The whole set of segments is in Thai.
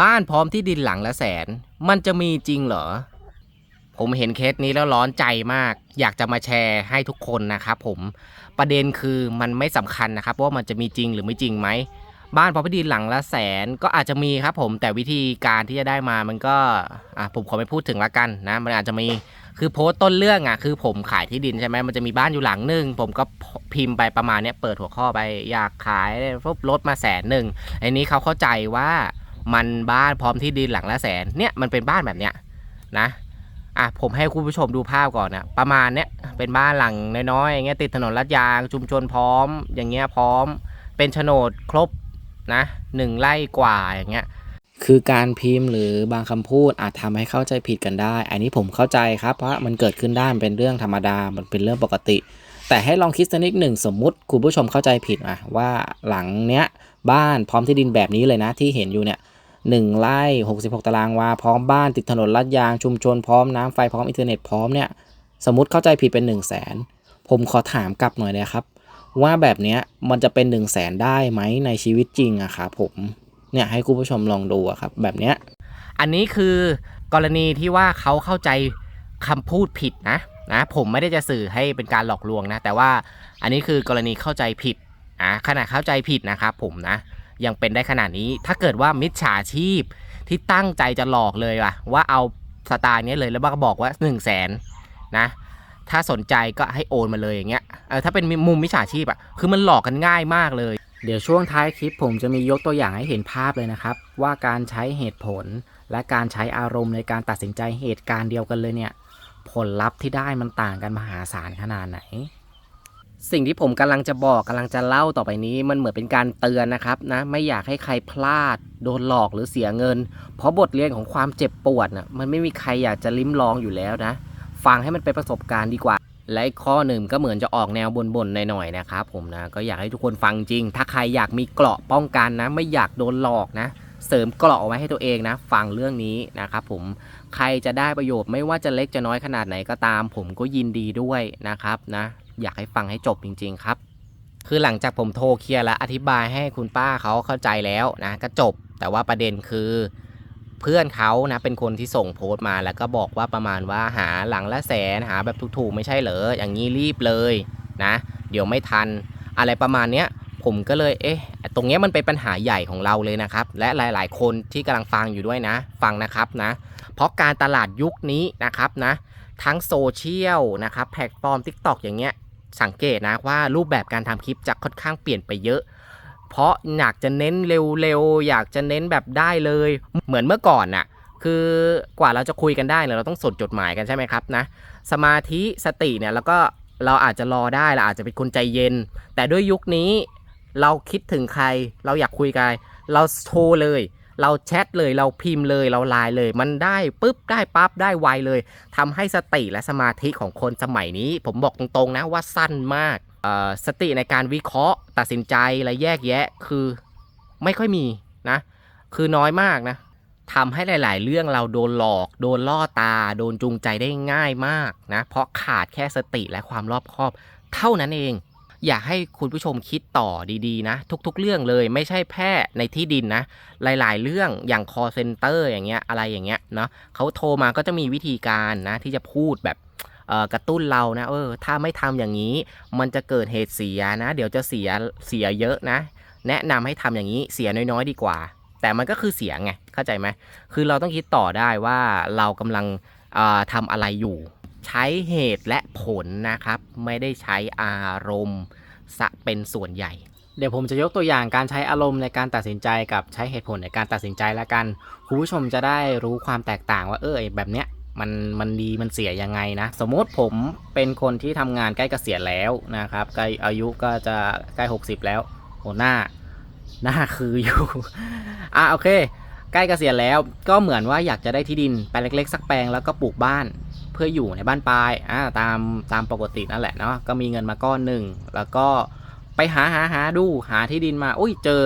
บ้านพร้อมที่ดินหลังละแสน มันจะมีจริงเหรอ ผมเห็นเคสนี้แล้วร้อนใจมาก อยากจะมาแชร์ให้ทุกคนนะครับผมประเด็นคือมันไม่สำคัญนะครับว่ามันจะมีจริงหรือไม่จริงไหมบ้านพร้อมที่ดินหลังละแสนก็อาจจะมีครับผมแต่วิธีการที่จะได้มามันก็อะผมขอไม่พูดถึงละกันนะ มันอาจจะมีคือโพสต์ต้นเรื่องอะคือผมขายที่ดินใช่ไหมมันจะมีบ้านอยู่หลังหนึ่งผมก็พิมพ์ไปประมาณเนี้ยเปิดหัวข้อไปอยากขายปุ๊บลดมาแสนหนึ่งไอ้นี้เขาเข้าใจว่า มันบ้านพร้อมที่ดินหลังละแสนเนี่ยมันเป็นบ้านแบบเนี้ยนะอะผมให้คุณผู้ชมดูภาพก่อนนะประมาณเนี้ยเป็นบ้านหลังน้อยๆอย่างเงี้ยติดถนนลาดยาง ชุมชนพร้อม อย่างเงี้ยพร้อม เป็นโฉนดครบนะหนึ่งไร่กว่าอย่างเงี้ยคือการพิมพ์หรือบางคำพูดอาจทำให้เข้าใจผิดกันได้ อันนี้ผมเข้าใจครับ เพราะมันเกิดขึ้นได้มันเป็นเรื่องธรรมดา มันเป็นเรื่องปกติ แต่ให้ลองคิดสักนิดหนึ่งสมมุติคุณผู้ชมเข้าใจผิดอะว่าหลังเนี้ยบ้านพร้อมที่ดินแบบนี้เลยนะที่เห็นอยู่เนี่ย หนึ่งไร่66 ตารางวา พร้อมบ้านติดถนนลาดยางชุมชนพร้อมน้ำไฟพร้อมอินเทอร์เน็ตพร้อมเนี่ยสมมติเข้าใจผิดเป็น 1 0 0 0 0แสนผมขอถามกลับหน่อยนะครับ ว่าแบบเนี้ยมันจะเป็น1 0 0 0 0แสนได้ไหมในชีวิตจริงอะครับผมเนี่ยให้คุณผู้ชมลองดูครับแบบเนี้ยอันนี้คือกรณีที่ว่าเขาเข้าใจคำพูดผิดนะนะผมไม่ได้จะสื่อให้เป็นการหลอกลวงนะ แต่ว่าอันนี้คือกรณีเข้าใจผิดอะขนาดเข้าใจผิดนะครับผมนะ ยังเป็นได้ขนาดนี้ ถ้าเกิดว่ามิจฉาชีพที่ตั้งใจจะหลอกเลยว่ะ ว่าเอาสไตล์นี้เลยแล้วก็บอกว่า 1 0 0 0 0แสนนะถ้าสนใจก็ให้โอนมาเลยอย่างเงี้ยเออถ้าเป็นมุมมิจฉาชีพอะคือมันหลอกกันง่ายมากเลย เดี๋ยวช่วงท้ายคลิปผมจะมียกตัวอย่างให้เห็นภาพเลยนะครับ ว่าการใช้เหตุผล และการใช้อารมณ์ในการตัดสินใจเหตุการณ์เดียวกันเลยเนี่ย ผลลัพธ์ที่ได้มันต่างกันมหาศาลขนาดไหน สิ่งที่ผมกำลังจะบอกกำลังจะเล่าต่อไปนี้ มันเหมือนเป็นการเตือนนะครับนะไม่อยากให้ใครพลาด โดนหลอกหรือเสียเงิน เพราะบทเรียนของความเจ็บปวดน่ะมันไม่มีใครอยากจะลิ้มลองอยู่แล้วนะ ฟังให้มันเป็นประสบการณ์ดีกว่า และข้อหนึ่งก็เหมือนจะออกแนวบ่นๆหน่อยๆนะครับผมนะก็อยากให้ทุกคนฟังจริง ถ้าใครอยากมีเกราะป้องกันนะ ไม่อยากโดนหลอกนะเสริมเกราะไว้ให้ตัวเองนะฟังเรื่องนี้นะครับผมใครจะได้ประโยชน์ไม่ว่าจะเล็กจะน้อยขนาดไหนก็ตาม ผมก็ยินดีด้วยนะครับนะ อยากให้ฟังให้จบจริง ๆ ครับ คือหลังจากผมโทรเคลียร์และอธิบายให้คุณป้าเขาเข้าใจแล้วนะก็จบ แต่ว่าประเด็นคือเพื่อนเขานะเป็นคนที่ส่งโพสต์มาแล้วก็บอกว่าประมาณว่าหาหลังละแสนหาแบบถูกๆไม่ใช่เหรออย่างนี้รีบเลยนะ เดี๋ยวไม่ทัน อะไรประมาณเนี้ยผมก็เลยเอ๊ะตรงเนี้ยมันเป็นปัญหาใหญ่ของเราเลยนะครับ และหลาย ๆ คนที่กำลังฟังอยู่ด้วยนะ ฟังนะครับนะ เพราะการตลาดยุคนี้นะครับนะ ทั้งโซเชียลนะครับแพลตฟอร์ม TikTok อย่างเงี้ย สังเกตนะว่ารูปแบบการทำคลิปจะค่อนข้างเปลี่ยนไปเยอะ เพราะอยากจะเน้นเร็วๆ อยากจะเน้นแบบได้เลย เหมือนเมื่อก่อนน่ะ คือกว่าเราจะคุยกันได้เนี่ยเราต้องสดจดหมายกันใช่ไหมครับนะ สมาธิสติเนี่ยแล้วก็เราอาจจะรอได้เราอาจจะเป็นคนใจเย็น แต่ด้วยยุคนี้เราคิดถึงใคร เราอยากคุยกันเราโทรเลย เราแชทเลยเราพิมพ์เลยเราไลน์เลย มันได้ปุ๊บได้ปั๊บได้ไวเลยทำให้สติและสมาธิของคนสมัยนี้ ผมบอกตรงๆนะว่าสั้นมากสติในการวิเคราะห์ ตัดสินใจและแยกแยะคือไม่ค่อยมีนะคือน้อยมากนะทำให้หลาย ๆ เรื่องเราโดนหลอก โดนล่อตา โดนจูงใจได้ง่ายมากนะเพราะขาดแค่สติและความรอบคอบ เท่านั้นเอง อยากให้คุณผู้ชมคิดต่อดีๆนะ ทุกๆ เรื่องเลยไม่ใช่แค่ในที่ดินนะ หลายๆ เรื่องอย่าง call center อย่างเงี้ยอะไรอย่างเงี้ยเนาะเขาโทรมาก็จะมีวิธีการนะ ที่จะพูดแบบกระตุ้นเรานะเออถ้าไม่ทำอย่างนี้ มันจะเกิดเหตุเสียนะ เดี๋ยวจะเสียเสียเยอะนะ แนะนำให้ทำอย่างนี้เสียน้อยๆ ดีกว่า แต่มันก็คือเสียไงเข้าใจไหมคือเราต้องคิดต่อได้ว่าเรากำลังออทำอะไรอยู่ ใช้เหตุและผลนะครับ ไม่ได้ใช้อารมณ์ซะเป็นส่วนใหญ่ เดี๋ยวผมจะยกตัวอย่างการใช้อารมณ์ในการตัดสินใจกับใช้เหตุผลในการตัดสินใจแล้วกันคุณผู้ชมจะได้รู้ความแตกต่างว่าเออแบบเนี้ยมันมันดีมันเสียยังไงนะ สมมติผมเป็นคนที่ทำงานใกล้เกษียณแล้วนะครับใกล้อายุก็จะใกล้ 60 แล้วโหหน้าหน้าคืออยู่อะโอเค ใกล้เกษียณแล้วก็เหมือนว่าอยากจะได้ที่ดินแปลงเล็กๆสักแปลงแล้วก็ปลูกบ้าน เพื่ออยู่ในบ้านปลายอ่าตามตามปกตินั่นแหละเนาะก็มีเงินมาก้อนหนึ่งแล้วก็ไปหาหาหาดูหาที่ดินมาอุ้ยเจอ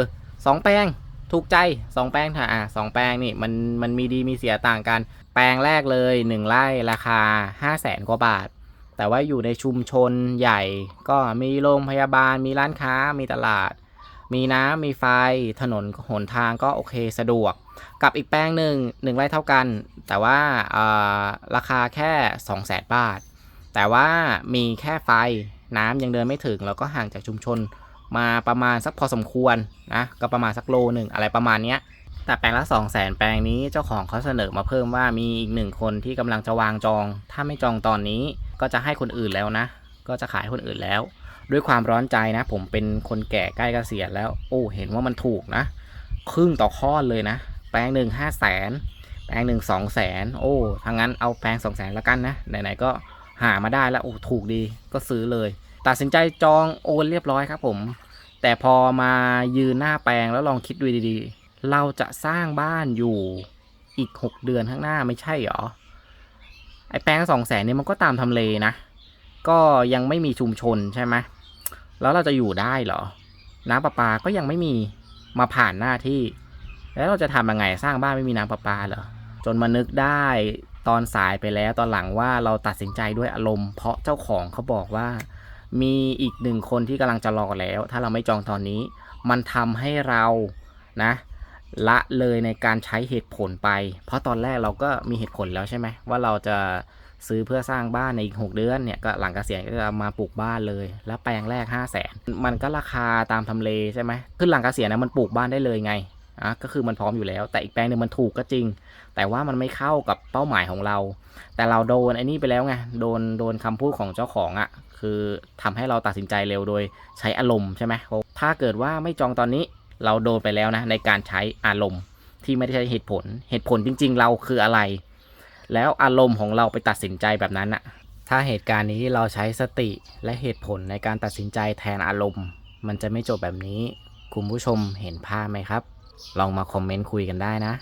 สองแปลงถูกใจสองแปลงค่ะอะสองแปลงนี่มันมันมีดีมีเสียต่างกัน แปลงแรกเลยหนึ่งไร่ราคา 5 0 0แสนกว่าบาท แต่ว่าอยู่ในชุมชนใหญ่ ก็มีโรงพยาบาลมีร้านค้ามีตลาด มีน้ำมีไฟถนนหนทางก็โอเคสะดวก กับอีกแปลงหนึ่งหนึ่งไร่เท่ากัน แต่ว่าราคาแค่2 0 0 0 0 0บาท แต่ว่ามีแค่ไฟน้ำยังเดินไม่ถึง แล้วก็ห่างจากชุมชนมาประมาณสักพอสมควรนะก็ประมาณสักโลหนึ่งอะไรประมาณเนี้ยแต่แปลงละ 2 0 0 0 0 0แปลงนี้เจ้าของเขาเสนอมาเพิ่มว่ามีอีกหนึ่งคนที่กำลังจะวางจอง ถ้าไม่จองตอนนี้ก็จะให้คนอื่นแล้วนะ ก็จะขายคนอื่นแล้ว ด้วยความร้อนใจนะ ผมเป็นคนแก่ใกล้เกษียณแล้ว โอ้ เห็นว่ามันถูกนะ ครึ่งต่อข้อเลยนะ แปลงหนึ่งห้าแสนแปลงหนึ่งสองแสนโอ้ถ้างั้นเอาแปลงสองแสนละกันนะ ไหนๆก็หามาได้แล้ว โอ้ ถูกดี ก็ซื้อเลย ตัดสินใจจองโอนเรียบร้อยครับผม แต่พอมายืนหน้าแปลงแล้วลองคิดดูดีๆ เราจะสร้างบ้านอยู่อีก 6 เดือนข้างหน้าไม่ใช่หรอ ไอแปลงสองแสนนี่มันก็ตามทำเลนะ ก็ยังไม่มีชุมชนใช่ไหม แล้วเราจะอยู่ได้เหรอ น้ำประปาก็ยังไม่มีมาผ่านหน้าที่ แล้วเราจะทำยังไงสร้างบ้านไม่มีน้ำประปาเหรอ จนมานึกได้ตอนสายไปแล้วตอนหลังว่าเราตัดสินใจด้วยอารมณ์ เพราะเจ้าของเขาบอกว่า มีอีกหนึ่งคนที่กำลังจะรอแล้ว ถ้าเราไม่จองตอนนี้ มันทำให้เรานะละเลยในการใช้เหตุผลไป เพราะตอนแรกเราก็มีเหตุผลแล้วใช่ไหมว่าเราจะ ซื้อเพื่อสร้างบ้านในอีก 6 เดือนเนี่ยก็หลังเกษียณก็จะมาปลูกบ้านเลย แล้วแปลงแรก 5 0 0แสนมันก็ราคาตามทำเลใช่ไหมขึ้นหลังเกษียณนะมันปลูกบ้านได้เลยไงอะก็คือมันพร้อมอยู่แล้ว แต่อีกแปลงหนึ่งมันถูกก็จริง แต่ว่ามันไม่เข้ากับเป้าหมายของเรา แต่เราโดนไอ้นี่ไปแล้วไงโดนโดนคำพูดของเจ้าของอะ่ะคือทำให้เราตัดสินใจเร็วโดยใช้อารมณ์ใช่ไหมถ้าเกิดว่าไม่จองตอนนี้เราโดนไปแล้วนะในการใช้อารมณ์ที่ไม่ได้ใช้เหตุผล เหตุผลจริง ๆ เราคืออะไร แล้วอารมณ์ของเราไปตัดสินใจแบบนั้นอะถ้าเหตุการณ์นี้เราใช้สติและเหตุผลในการตัดสินใจแทนอารมณ์ มันจะไม่จบแบบนี้ คุณผู้ชมเห็นภาพไหมครับ ลองมาคอมเมนต์คุยกันได้นะ